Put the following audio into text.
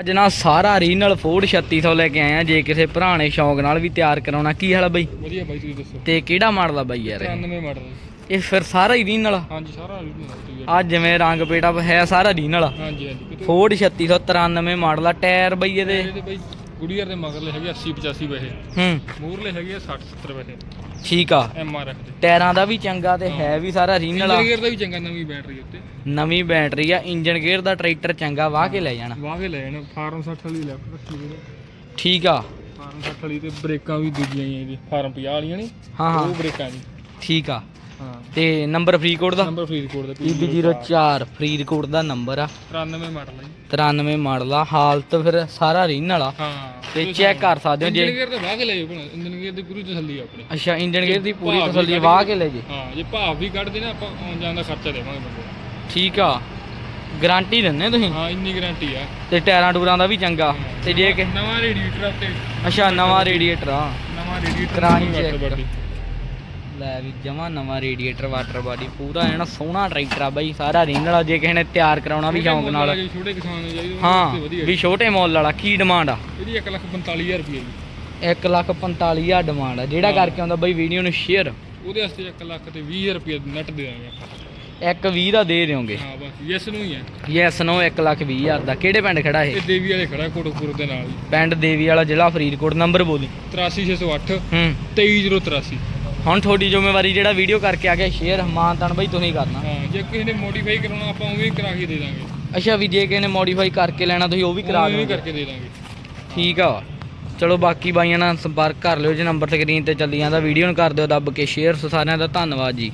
ਅੱਜ ਨਾ ਸਾਰਾ ਰੀਨਲ ਫੋਰਡ 3600 ਲੈ ਕੇ ਆਏ ਆ ਜੇ ਕਿਸੇ ਭਰਾ ਨੇ ਸ਼ੌਂਕ ਨਾਲ ਵੀ ਤਿਆਰ ਕਰਾਉਣਾ ਕੀ ਹਾਲ ਆ ਬਈ? ਵਧੀਆ ਬਾਈ ਤੁਸੀਂ ਦੱਸੋ? ਤੇ ਕਿਹੜਾ ਮਾਡਲ ਆ ਬਈ ਯਾਰ ਇਹ? 93 ਮਾਡਲ। ਇਹ ਫਿਰ ਸਾਰਾ ਹੀ ਰੀਨਲ ਹਾਂਜੀ ਸਾਰਾ original ਆ ਜਿਵੇਂ ਰੰਗ ਪੇਟਾ ਹੈ ਸਾਰਾ ਰੀਨਲ ਹਾਂਜੀ ਹਾਂਜੀ ਫੋਰਡ 3693 ਮਾਡਲ ਆ ਟਾਇਰ ਬਈ ਇਹਦੇ? ਗੁੜੀਅਰ ਦੇ ਮਗਰਲੇ ਹੈਗੇ 80 85 ਪੈਸੇ। ਹੂੰ। ਮੂਰਲੇ ਹੈਗੇ 60 70 ਪੈਸੇ। ਠੀਕ ਆ। ਐਮ ਆਰ ਐਫ ਦੇ। ਟਾਇਰਾਂ ਦਾ ਵੀ ਚੰਗਾ ਤੇ ਹੈ ਵੀ ਸਾਰਾ ਰੀਨਲ ਆ। ਇੰਜਨ ਗੇਅਰ ਦਾ ਵੀ ਚੰਗਾ ਨਵੀਂ ਬੈਟਰੀ ਉੱਤੇ। ਨਵੀਂ ਬੈਟਰੀ ਆ ਇੰਜਨ ਗੇਅਰ ਦਾ ਟਰੈਕਟਰ ਚੰਗਾ ਵਾਹ ਕੇ ਲੈ ਜਾਣਾ। ਵਾਹ ਕੇ ਲੈ ਜਾਣਾ ਫਾਰਮ 60 ਵਾਲੀ ਲੈਫਟ ਰੱਖੀ ਵੀਰੇ ਠੀਕ ਆ। ਫਾਰਮ 60 ਵਾਲੀ ਤੇ ਬ੍ਰੇਕਾਂ ਵੀ ਦੂਜੀਆਂ ਹੀ ਆ ਜੀ ਫਾਰਮ 50 ਵਾਲੀਆਂ ਨਹੀਂ ਹਾਂ ਹਾਂ। ਉਹ ਬ੍ਰੇਕਾਂ ਜੀ। ਠੀਕ ਆ। ਹਾਂ। ਤੇ ਨੰਬਰ ਫਰੀਦਕੋਟ ਦਾ? ਨੰਬਰ ਫਰੀਦਕੋਟ ਦਾ PB04 ਫਰੀਦਕੋਟ ਦਾ ਨੰਬਰ ਆ। 93 ਮਾਡਲ ਜੀ। 93 ਮਾਡਲ ਆ ਹਾਲਤ ਫਿਰ ਸਾਰਾ ਰੀਨਲ ਆ। ਹਾਂ। ਤੇ ਚੈੱਕ ਕਰ ਸਕਦੇ ਹੋ ਇੰਜਨ ਜੇ ਗੇਅਰ ਤਾਂ ਵਾਹ ਕੇ ਲੈ ਜਾਓ ਭਣਾ ਇੰਜਨ ਗੇਅਰ ਦੀ ਪੂਰੀ ਤਸੱਲੀ ਆ ਆਪਣੀ। ਅੱਛਾ ਇੰਜਨ ਗੇਅਰ ਦੀ ਪੂਰੀ ਵੀ ਤਸੱਲੀ ਵਾਹ ਕੇ- ਲੈ ਜੇ। ਹਾਂ ਜੇ ਭਾਵ ਵੀ ਕੱਢਦੇ ਨਾ ਆਪਾਂ ਆਉਣ ਜਾਣ ਦਾ ਖਰਚਾ ਦੇਵਾਂਗੇ ਬੰਦੇ ਨੂੰ। ਠੀਕ ਆ। ਗਾਰੰਟੀ ਦਿੰਦੇ ਤੁਸੀਂ? ਹਾਂ ਇੰਨੀ ਗਾਰੰਟੀ ਆ। ਤੇ ਟਾਇਰਾਂ ਟੂਰਾਂ ਦਾ ਵੀ ਚੰਗਾ। ਤੇ ਜੇ ਕਿ ਨਵਾਂ ਰੇਡੀਏਟਰ ਉੱਤੇ। ਅੱਛਾ ਨਵਾਂ ਰੇਡੀਏਟਰ ਆ। ਨਵਾਂ ਰੇਡੀਏਟਰ ਕਰਾਈ check। ਲੈ ਵੀ ਜਮਾ ਨਵਾਂ ਰੇਡੀਏਟਰ ਵਾਟਰ ਬਾਡੀ ਪੂਰਾ ਹੈ ਨਾ ਸੋਹਣਾ ਟਰੈਕਟਰ ਆ ਬਾਈ ਸਾਰਾ ਰੀਨਲ ਆ ਜੇ ਕਿਸੇ ਨੇ ਤਿਆਰ ਕਰਾਉਣਾ ਵੀ ਸ਼ੌਂਕ ਨਾਲ। ਵਾਲਾ ਛੋਟੇ ਕਿਸਾਨ ਨੂੰ ਚਾਹੀਦਾ ਹਾਂ ਵੀ ਛੋਟੇ ਮੁੱਲ ਵਾਲਾ ਕੀ ਡਿਮਾਂਡ ਆ? ਇਹਦੀ 145000 ਰੁਪਏ ਜੀ। 1 ਲੱਖ 45000 ਡਿਮਾਂਡ ਆ ਜਿਹੜਾ ਕਰਕੇ ਆਉਂਦਾ ਬਾਈ ਵੀਡੀਓ ਨੂੰ ਸ਼ੇਅਰ ਉਹਦੇ ਵਾਸਤੇ 1 ਲੱਖ ਤੇ 20000 ਰੁਪਏ ਨੈਟ ਦੇ ਦਾਂਗੇ। ਇੱਕ 20 ਦਾ ਦੇ ਦਿਓਗੇ? ਹਾਂ ਬਸ ਯੈਸ ਨੂੰ ਹੀ ਹੈ ਯੈਸ ਨੋ 1 ਲੱਖ 20 ਹਜ਼ਾਰ ਦਾ। ਕਿਹੜੇ ਪਿੰਡ ਖੜਾ ਇਹ? ਇਹ ਦੇਵੀ ਵਾਲੇ ਖੜਾ ਕੋਟਕਪੁਰ ਦੇ ਨਾਲ ਪਿੰਡ ਦੇਵੀ ਵਾਲਾ ਜ਼ਿਲ੍ਹਾ ਫਰੀਦਕੋਟ ਨੰਬਰ ਬੋਲੀ। 83608 ਹੂੰ। 23083 ਹੁਣ ਤੁਹਾਡੀ ਜ਼ਿੰਮੇਵਾਰੀ ਜਿਹੜਾ ਵੀਡੀਓ ਕਰਕੇ ਆ ਗਿਆ ਸ਼ੇਅਰ ਮਾਨਤਨ ਬਾਈ ਤੁਸੀਂ ਕਰਨਾ। ਹਾਂ ਜੇ ਕਿਸੇ ਨੇ ਮੋਡੀਫਾਈ ਕਰਾਉਣਾ ਆਪਾਂ ਉਹ ਵੀ ਕਰਾ ਕੇ ਦੇ ਦਾਂਗੇ। ਅੱਛਾ ਵੀ ਜੇ ਕਿਸੇ ਨੇ ਮੋਡੀਫਾਈ ਕਰਕੇ ਲੈਣਾ ਤੁਸੀਂ ਉਹ ਵੀ ਕਰਾ ਉਵੇਂ ਵੀ ਦਿਓ ਕਰਕੇ ਦੇ ਦਾਂਗੇ। ਠੀਕ ਆ। ਚਲੋ ਬਾਕੀ ਬਾਈਆਂ ਨਾਲ ਸੰਪਰਕ ਕਰ ਲਿਓ ਜੇ ਨੰਬਰ ਸਕਰੀਨ ਤੇ ਚੱਲੀ ਜਾਂਦਾ ਵੀਡੀਓ ਨੂੰ ਕਰ ਦਿਓ ਦੱਬ ਕੇ ਸ਼ੇਅਰ ਸਾਰਿਆਂ ਦਾ ਧੰਨਵਾਦ ਜੀ।